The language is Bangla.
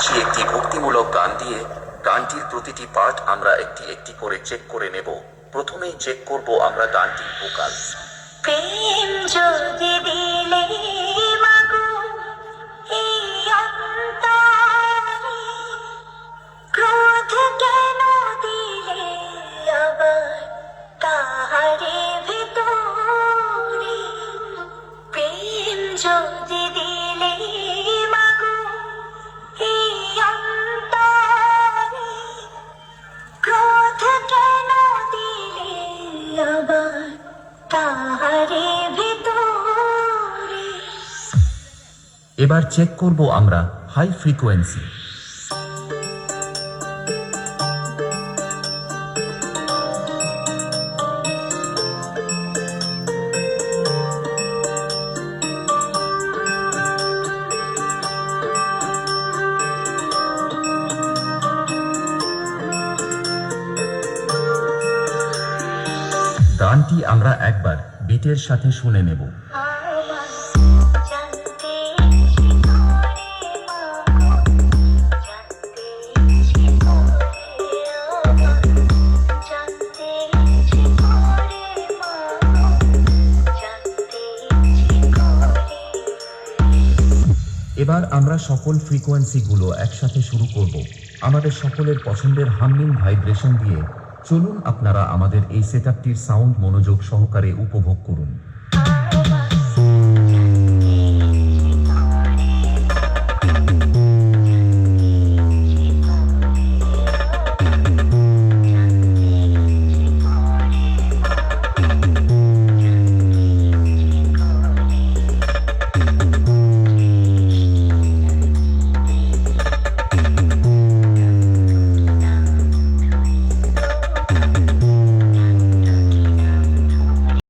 যাচ্ছি একটি ভক্তিমূলক গান দিয়ে গানটির প্রতিটি পার্ট আমরা একটি একটি করে চেক করে নেব। প্রথমেই চেক করব আমরা গানটির ভোকাল প্রেম যদি দিলে এবার চেক করব আমরা হাই ফ্রিকোয়েন্সি গানটি আমরা একবার বিটের সাথে শুনে নেব। এবার আমরা সকল ফ্রিকোয়েন্সিগুলো একসাথে শুরু করব। আমাদের সকলের পছন্দের হামিং ভাইব্রেশন দিয়ে চলুন আপনারা আমাদের এই সেটআপটির সাউন্ড মনোযোগ সহকারে উপভোগ করুন।